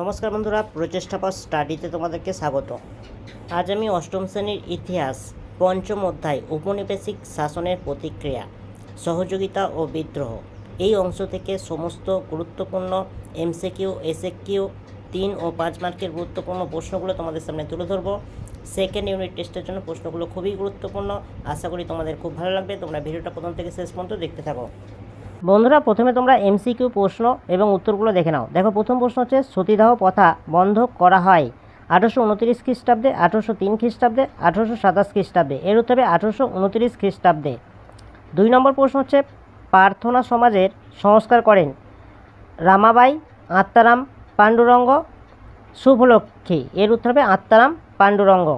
নমস্কার বন্ধুরা, প্রচেষ্টা পর স্টাডিতে তোমাদেরকে স্বাগত। আজ আমি অষ্টম শ্রেণির ইতিহাস, পঞ্চম অধ্যায়, ঔপনিবেশিক শাসনের প্রতিক্রিয়া, সহযোগিতা ও বিদ্রোহ। এই অংশ থেকে সমস্ত গুরুত্বপূর্ণ এমসিকিউ এসএকিউ তিন ও পাঁচ মার্কের গুরুত্বপূর্ণ প্রশ্নগুলো তোমাদের সামনে তুলে ধরবো। সেকেন্ড ইউনিট টেস্টের জন্য প্রশ্নগুলো খুবই গুরুত্বপূর্ণ। আশা করি তোমাদের খুব ভালো লাগবে। তোমরা ভিডিওটা প্রথম থেকে শেষ পর্যন্ত দেখতে থাকো। বন্ধুরা, প্রথমে তোমরা এমসিকিউ প্রশ্ন এবং উত্তরগুলো দেখে নাও। দেখো, প্রথম প্রশ্ন হচ্ছে, সতীদাহ প্রথা বন্ধ করা হয় আঠারোশো উনত্রিশ খ্রিস্টাব্দে, আঠারোশো তিন খ্রিস্টাব্দে, আঠারোশো সাতাশ খ্রিস্টাব্দে। এর উত্তরে আঠারোশো উনত্রিশ খ্রিস্টাব্দে। দুই নম্বর প্রশ্ন হচ্ছে, প্রার্থনা সমাজের সংস্কার করেন রামাবাই আত্মারাম পাণ্ডুরঙ্গ শুভলক্ষ্মী। এর উত্তর হবে আত্মারাম পাণ্ডুরঙ্গ।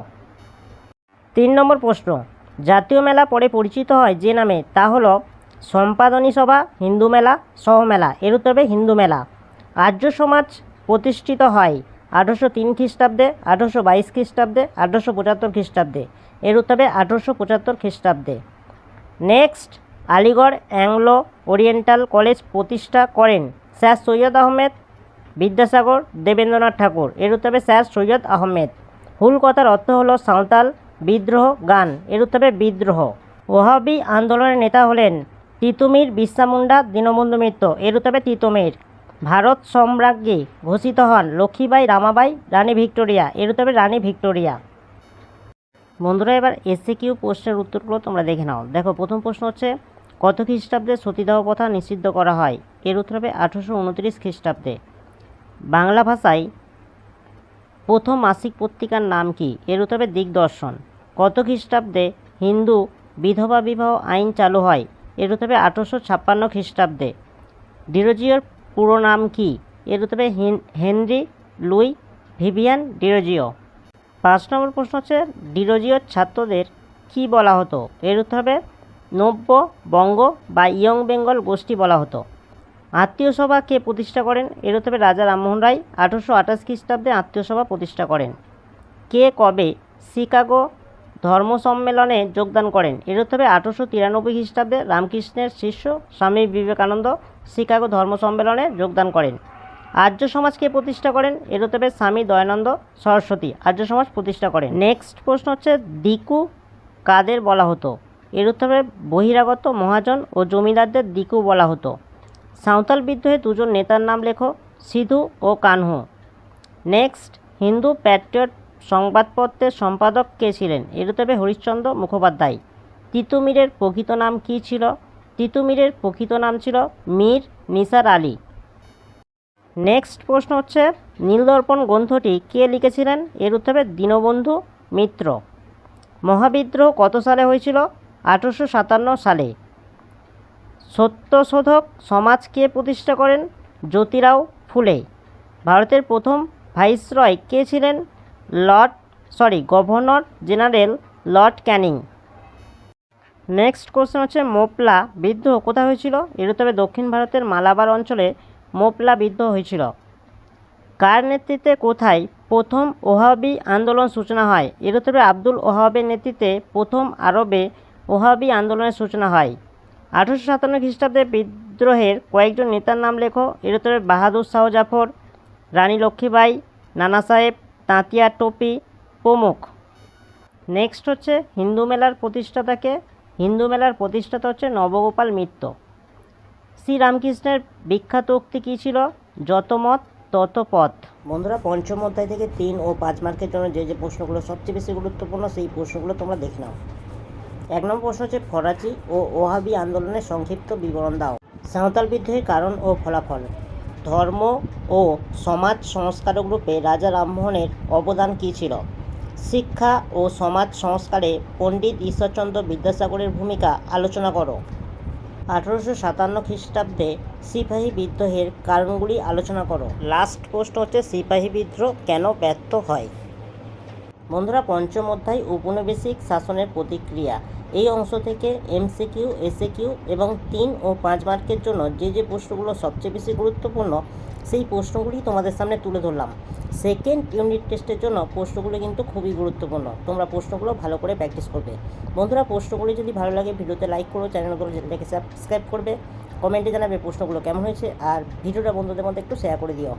তিন নম্বর প্রশ্ন, জাতীয় মেলা পরে পরিচিত হয় যে নামে, তা হলো সম্পাদনী সভা, হিন্দু মেলা সহমেলা এর উত্তর হিন্দু মেলা। আর্য সমাজ প্রতিষ্ঠিত হয় আঠারোশো তিন খ্রিস্টাব্দে, আঠারোশো বাইশ খ্রিস্টাব্দে, আঠারোশো পঁচাত্তর খ্রিস্টাব্দে। এর উত্তর হবে আঠারোশো পঁচাত্তর খ্রিস্টাব্দে। Next, Aligarh Anglo Oriental college প্রতিষ্ঠা করেন স্যার সৈয়দ আহমেদ বিদ্যাসাগর দেবেন্দ্রনাথ ঠাকুর। এর উত্তর স্যার সৈয়দ আহমেদ। হুল কথার অর্থ হলো সাঁওতাল বিদ্রোহ গান। এর উত্তর বিদ্রোহ। ওহাবি আন্দোলনের নেতা হলেন তিতুমির বিরসা দীনবন্ধু মিত্র। এর উত্তর হবে তিতুমির। ভারত সম্রাজ্ঞী ঘোষিত হন লক্ষ্মীবাই, রামাবাই, রানী ভিক্টোরিয়া। এর হবে রানী ভিক্টোরিয়া। বন্ধুরা, এবার এসে কিউ প্রশ্নের উত্তরগুলো তোমরা দেখে নাও। দেখো, প্রথম প্রশ্ন হচ্ছে, কত খ্রিস্টাব্দে সতীদাহ প্রথা নিষিদ্ধ করা হয়? এর উত্তর হবে আঠারোশো উনত্রিশ খ্রিস্টাব্দে। বাংলা ভাষায় প্রথম মাসিক পত্রিকার নাম কি? এর উত্তর হবে দিগদর্শন। কত খ্রিস্টাব্দে হিন্দু বিধবা বিবাহ আইন চালু হয়? এর উত্তর আঠারোশো ছাপ্পান্ন খ্রিস্টাব্দে। ডিরোজিওর পুরো নাম কি? এর হেনরি লুই ভিভিয়ান ডিরোজিও। পাঁচ নম্বর প্রশ্ন হচ্ছে, ডিরোজিওর ছাত্রদের কি বলা হতো? এর নব্য বঙ্গ বা ইয়ং বেঙ্গল গোষ্ঠী বলা হতো। আত্মীয় সভা কে প্রতিষ্ঠা করেন? এর রাজা রামমোহন রায়, আঠারোশো আঠাশ খ্রিস্টাব্দে আত্মীয় সভা প্রতিষ্ঠা করেন। কে কবে শিকাগো ধর্ম সম্মেলনে যোগদান করেন। এর হবে আঠারোশো তিরানব্বই খ্রিস্টাব্দে রামকৃষ্ণের শিষ্য স্বামী বিবেকানন্দ শিকাগো ধর্ম সম্মেলনে যোগদান করেন। আর্য সমাজকে প্রতিষ্ঠা করেন। এর উত্তর স্বামী দয়ানন্দ সরস্বতী আর্য সমাজ প্রতিষ্ঠা করেন। নেক্সট প্রশ্ন হচ্ছে, দিকু কাদের বলা হতো? এর উত্তর বহিরাগত মহাজন ও জমিদারদের দিকু বলা হতো। সাঁওতাল বিদ্রোহে দুজন নেতার নাম লেখো, সিধু ও কানহু। নেক্সট, হিন্দু প্যাট্রিয়ট সংবাদপত্রের সম্পাদক কে ছিলেন? এর উত্তর হরিশ্চন্দ্র মুখোপাধ্যায়। তিতুমিরের প্রকৃত নাম কী ছিল? তিতুমিরের প্রকৃত নাম ছিল মীর নিসার আলী। নেক্সট প্রশ্ন হচ্ছে, নীলদর্পণ গ্রন্থটি কে লিখেছিলেন? এর উত্তর দীনবন্ধু মিত্র। মহাবিদ্রোহ কত সালে হয়েছিল? আঠারোশো সাতান্ন সালে। সত্যশোধক সমাজ কে প্রতিষ্ঠা করেন? জ্যোতিরাও ফুলে। ভারতের প্রথম ভাইসরয় কে ছিলেন? Lord, sorry, governor general lord Canning. Next question হচ্ছে, মোপলা বিদ্রোহ কোথায় হয়েছিল? হবে দক্ষিণ ভারতের মালাবার অঞ্চলে মোপলা বিদ্রোহ হয়েছিল। কার নেতৃত্বে কোথায় প্রথম ওহাবি আন্দোলন সূচনা হয়? হবে আব্দুল ওহাবের নেতৃত্বে প্রথম আরবে ওহাবি আন্দোলনের সূচনা হয়। আঠারোশো সাতান্ন খ্রিস্টাব্দে বিদ্রোহের কয়েকজন নেতার নাম লেখো। উত্তরে বাহাদুর শাহ জাফর, রানী লক্ষ্মীবাই নানা সাহেব তাঁতিয়া টোপি প্রমুখ। নেক্সট হচ্ছে হিন্দু মেলার প্রতিষ্ঠাতাকে। হিন্দু মেলার প্রতিষ্ঠাতা হচ্ছে নবগোপাল মিত্র। শ্রীরামকৃষ্ণের বিখ্যাত উক্তি কী ছিল? যত মত, তত পথ। বন্ধুরা, পঞ্চম অধ্যায় থেকে তিন ও পাঁচ মার্কের জন্য যে যে প্রশ্নগুলো সবচেয়ে বেশি গুরুত্বপূর্ণ, সেই প্রশ্নগুলো তোমরা দেখে নাও। এক নম্বর প্রশ্ন হচ্ছে ফরাচি ও ওহাবি আন্দোলনের সংক্ষিপ্ত বিবরণ দাও। সাঁওতাল বিদ্রোহের কারণ ও ফলাফল। ধর্ম ও সমাজ সংস্কারক রূপে রাজা রামমোহনের অবদান কী ছিল? শিক্ষা ও সমাজ সংস্কারে পণ্ডিত ঈশ্বরচন্দ্র বিদ্যাসাগরের ভূমিকা আলোচনা করো। আঠারোশো সাতান্ন খ্রিস্টাব্দে সিপাহী বিদ্রোহের কারণগুলি আলোচনা করো। লাস্ট প্রশ্ন হচ্ছে, সিপাহী বিদ্রোহ কেন ব্যর্থ হয়? বন্ধুরা পঞ্চম অধ্যায় উপনিবেশিক শাসনের প্রতিক্রিয়া। এই অংশ থেকে এমসিকিউ, এসএকিউ এবং তিন ও পাঁচ মার্কের জন্য যে যে প্রশ্নগুলো সবচেয়ে বেশি গুরুত্বপূর্ণ, সেই প্রশ্নগুলি তোমাদের সামনে তুলে ধরলাম। সেকেন্ড ইউনিট টেস্টের জন্য প্রশ্নগুলো কিন্তু খুবই গুরুত্বপূর্ণ। তোমরা প্রশ্নগুলো ভালো করে প্র্যাকটিস করবে। বন্ধুরা, প্রশ্নগুলি যদি ভালো লাগে, ভিডিওতে লাইক করো চ্যানেলগুলোকে সাবস্ক্রাইব করবে। কমেন্টে জানাবে প্রশ্নগুলো কেমন হয়েছে, আর ভিডিওটা বন্ধুদের মধ্যে একটু শেয়ার করে দিও।